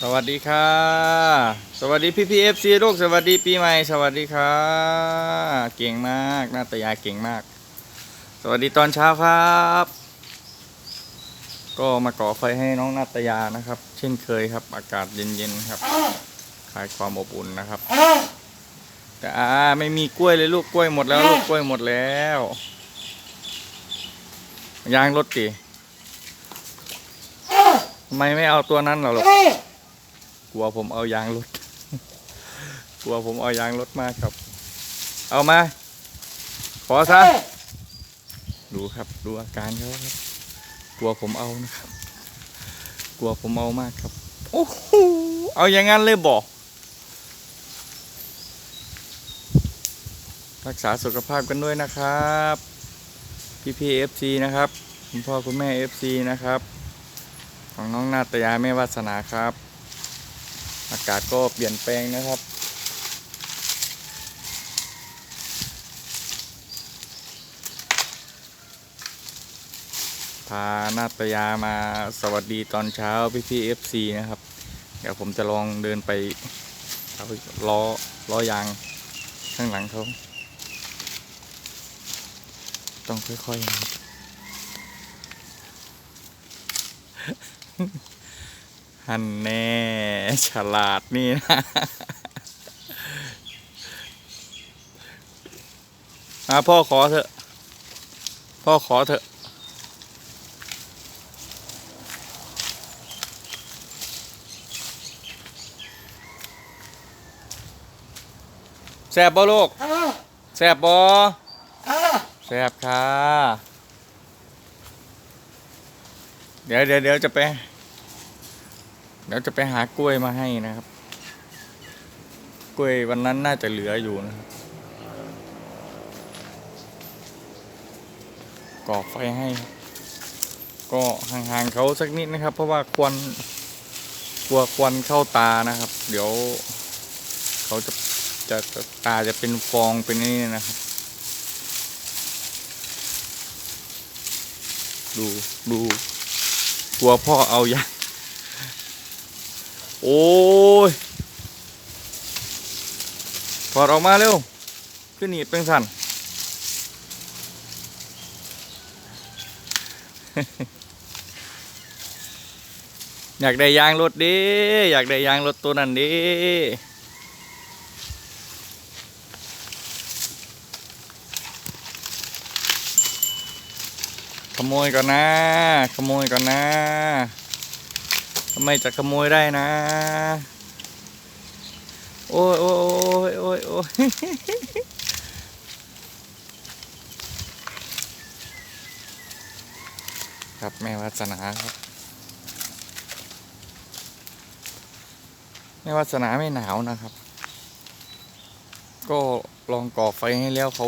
สวัสดีค่ะ สวัสดีพี่พีเอฟซีลูกสวัสดีปีใหม่สวัสดีค่ะ เก่งมากนาตยาเก่งมาก สวัสดีตอนเช้าครับ ก็มาก่อไฟให้น้องนาตยานะครับ เช่นเคยครับ อากาศเย็นๆครับคลายความอบอุ่นนะครับแต่อาไม่มีกล้วยเลยลูกกล้วยหมดแล้วลูกกล้วยหมดแล้วยางรถตี ทำไมไม่เอาตัวนั้นเหรอลูกกลัวผมเอายางรถกลัวผมเอายางรถมาครับ เอามา ขอซะดูครับ ดูอาการเขาครับ กลัวผมเอานะครับ กลัวผมเอามากครับ โอ้โหเอาอย่างนั้นเลยบอก รักษาสุขภาพกันด้วยนะครับ พี่พีเอฟซีนะครับ คุณพ่อคุณแม่เอฟซีนะครับ ของน้องนาตยาแม่วาสนาครับ อากาศก็เปลี่ยนแปลงนะครับ พานาตยามาสวัสดีตอนเช้าพี่พี่เอฟซีนะครับ เดี๋ยวผมจะลองเดินไปเอาล้อล้อยางข้างหลังเขาต้องค่อยๆนะครับ ฮันแน่ ฉลาดนี่นะอะพ่อขอเถอะ พ่อขอเถอะ แซบบ่ลูกแซบบ่แซบค่ะ เดี๋ยวเดี๋ยวเดี๋ยวจะไปเดี๋ยวจะไปหากล้วยมาให้นะครับ กล้วยวันนั้นน่าจะเหลืออยู่นะครับก่อไฟให้ ก็ห่างๆเขาสักนิดนะครับ เพราะว่าควันกลัวควันเข้าตานะครับ เดี๋ยว เขาจะจะจะตาจะเป็นฟองเป็นนี่นะครับ ดูดู กลัวพ่อเอายาโอ้ยถอดออกมาเร็ว ขึ้นหนีบเป็นสันอยากได้ยางรถดิอยากได้ยางรถตัวนั้นดิ ขโมยก่อนนะ ขโมยก่อนนะทำไมจะขโมยได้นะ โอ้ยโอ้ยโอ้ยโอ้ยโอ้ยครับแม่วาสนาครับแม่วาสนาไม่หนาวนะครับ ก็ลองก่อไฟให้แล้วเขา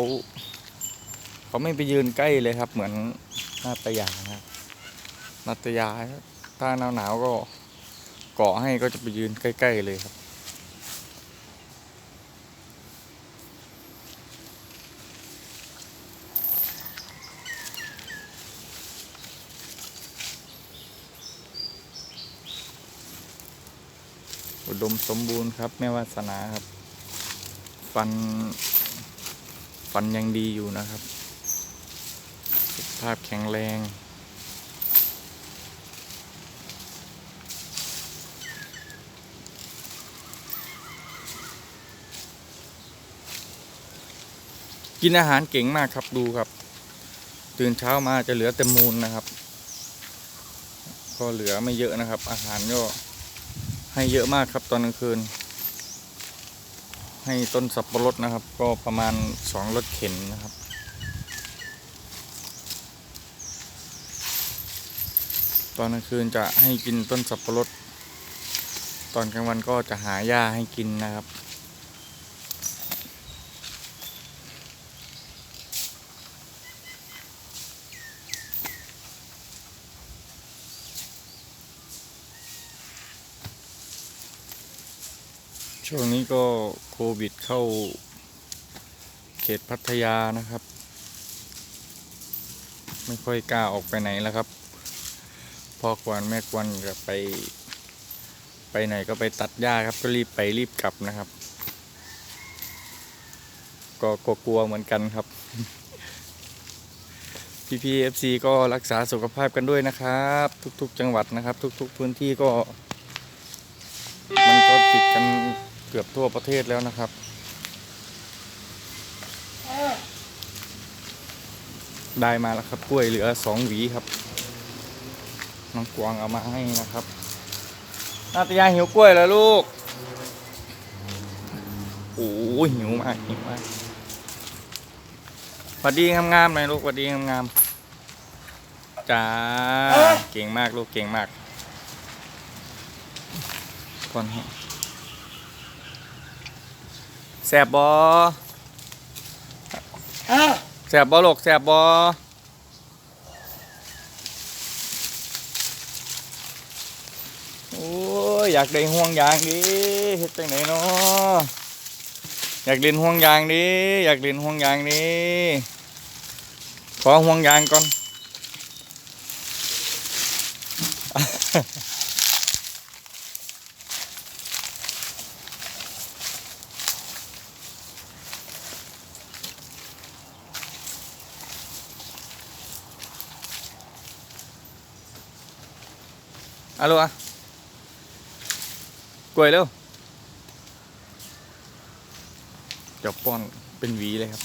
เขาไม่ไปยืนใกล้เลยครับเหมือน นาตยานะครับนาตยาถ้าหนาวหนาวก็เกาะให้ก็จะไปยืนใกล้ ๆ เลยครับ อุดมสมบูรณ์ครับ แม่วาสนาครับ ฟัน ฟันยังดีอยู่นะครับ ภาพแข็งแรง กินอาหารเก่งมากครับดูครับ ตื่นเช้ามาจะเหลือแต่มูลนะครับ ก็เหลือไม่เยอะนะครับ อาหารก็ให้เยอะมากครับตอนกลางคืน ให้ต้นสับปะรดนะครับ ก็ประมาณสองรถเข็นนะครับ ตอนกลางคืนจะให้กินต้นสับปะรด ตอนกลางวันก็จะหาหญ้าให้กินนะครับ ช่วงนี้ก็โควิดเข้าเขตพัทยานะครับ ไม่ค่อยกล้าออกไปไหนแล้วครับ พ่อควรแม่ควรจะไป ไปไหนก็ไปตัดหญ้าครับ ก็รีบไปรีบกลับนะครับก็ก็กลัวเหมือนกันครับ พี่พีเอฟซีก็รักษาสุขภาพกันด้วยนะครับ ทุก ๆ จังหวัดนะครับ ทุก ๆ พื้นที่ก็ มันก็ติดกันเกือบทั่วประเทศแล้วนะครับได้มาแล้วครับกล้วยเหลือสองหวีครับ น้องกวางเอามาให้นะครับ นาตยาหิวกล้วยแล้วลูก โอ้ยหิวมากหิวมากสวัสดีงามๆหน่อยลูกสวัสดีงามๆจ้าเก่งมากลูกเก่งมากก่อนให้แสบบอแสบบอลูกแสบบอโอ้ ยอยากได้ห่วงยางดิเฮ็ดจังไหนเนาะอยากเล่นห่วงยางดิอยากเล่นห่วงยางดิขอห่วงยางก่อนอะลูกอะ ล้วยเร็วเดี๋ยวป้อนเป็นหวีเลยครับ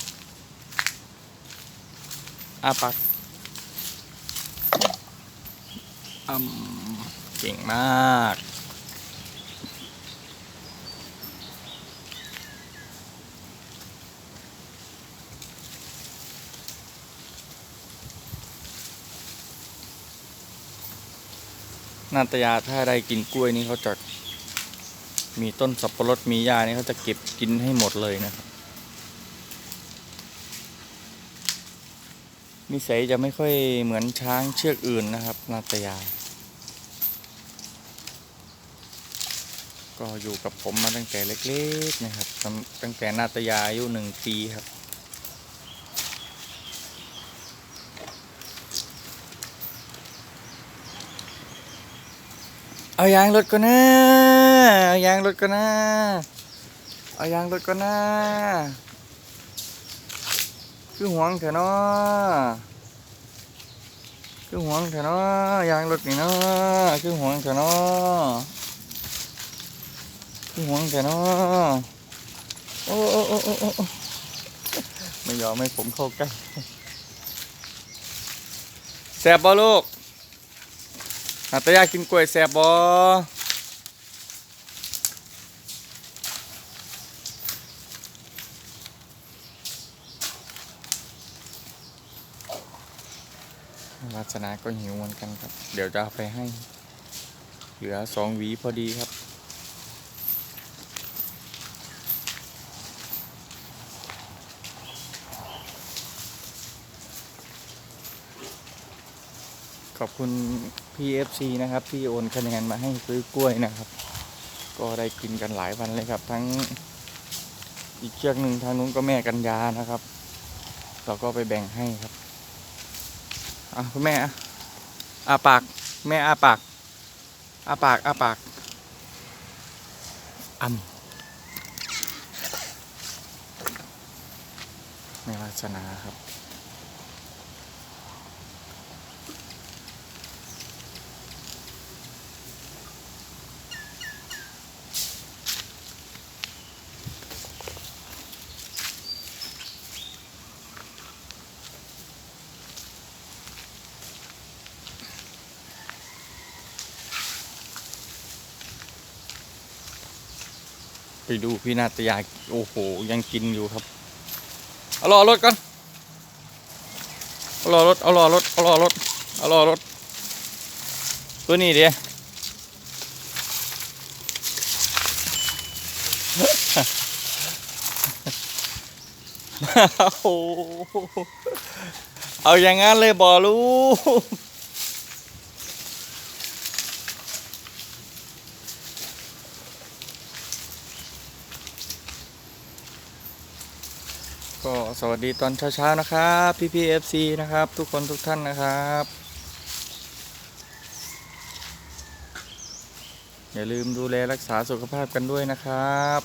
อาปากอืมเก่งมากนาตยาถ้าได้กินกล้วยนี่เขาจะ มีต้นสับปะรดมีหญ้านี่เขาจะเก็บกินให้หมดเลยนะครับนิสัยจะไม่ค่อยเหมือนช้างเชือกอื่นนะครับนาตยา ก็อยู่กับผมมาตั้งแต่เล็กๆนะครับ ตั้งแต่นาตยาอายุหนึ่งปีครับ เอายางรถก่อนนะ เอายางรถก่อนนะเอายางรถก่อนนะคือห่วงเถอะเนาะคือห่วงเถอะเนาะยางรถนี่เนาะคือห่วงเถอะเนาะคือห่วงเถอะเนาะโอ้โอ้โอ้โอ้ไม่ยอมให้ผมเข้าใกล้แสบบ่ลูกนาตยากินกล้วยแซ่บบ วาสนาก็หิวเหมือนกันครับ เดี๋ยวจะเอาไปให้ เหลือสองหวีพอดีครับ ขอบคุณ PFC นะครับ ที่โอนคะแนนมาให้ซื้อกล้วยนะครับ ก็ได้กินกันหลายวันเลยครับ ทั้งอีกเชือกหนึ่งทางนู้นก็แม่กันยานะครับ เราก็ไปแบ่งให้ครับ อะคุณแม่อาปาก แม่อาปากอาปากอาปากอ่ำไม่วาสนาครับ ไปดูพี่นาตยา โอ้โห ยังกินอยู่ครับ เอารอรถก่อน เอารอรถ เอารอรถ เอารอรถ เอารอรถ ตัวนี้เดียโอ้โหเอาอย่างงั้นเลยบอลูก สวัสดีตอนเช้าๆนะครับพี่พีเอฟซีนะครับ ทุกคนทุกท่านนะครับ อย่าลืมดูแลรักษาสุขภาพกันด้วยนะครับ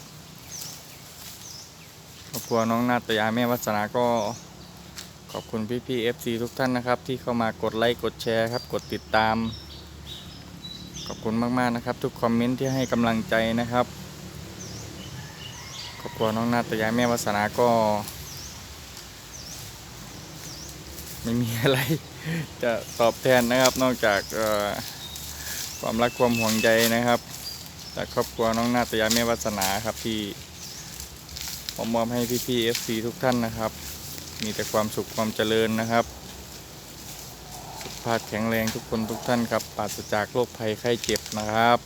ครอบครัวน้องนาตยาแม่วัสนาก็ขอบคุณพี่ๆ FC ทุกท่านนะครับ ที่เข้ามากดไลค์กดแชร์ครับ กดติดตาม ขอบคุณมากๆนะครับ ทุกคอมเมนต์ที่ให้กำลังใจนะครับครอบครัวน้องนาตยาแม่วัสนาก็ ไม่มีอะไรจะตอบแทนนะครับ นอกจากความรักความห่วงใยนะครับ จากครอบครัวน้องนาตยาแม่วัสนาครับที่ผมมอบให้พี่ๆ FC ทุกท่านนะครับ มีแต่ความสุขความเจริญนะครับ สุขภาพแข็งแรงทุกคนทุกท่านครับปราศจากโรคภัยไข้เจ็บนะครับ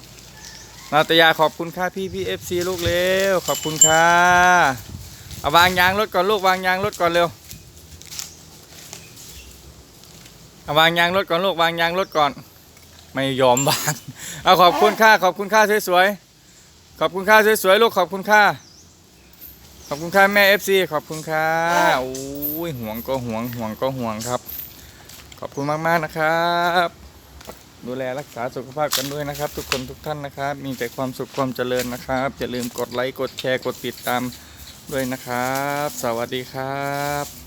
นาตยาขอบคุณค่ะพี่พี่เอฟซีลูกเร็วขอบคุณค่ะเอาวางยางรถก่อนลูกวางยางรถก่อนเร็วเอา วางยางรถก่อนลูกวางยางรถก่อน ไม่ยอมวางเอาขอบคุณค่ะขอบคุณค่ะสวยๆขอบคุณค่ะสวยๆลูกขอบคุณค่ะขอบคุณค่ะแม่เอฟซีขอบคุณค่ะโอ้ยห่วงก็ห่วงห่วงก็ห่วงครับ ขอบคุณมากๆนะครับ ดูแลรักษาสุขภาพกันด้วยนะครับ ทุกคนทุกท่านนะครับ มีแต่ความสุขความเจริญนะครับอย่าลืมกดไลค์กดแชร์กดติดตามด้วยนะครับ สวัสดีครับ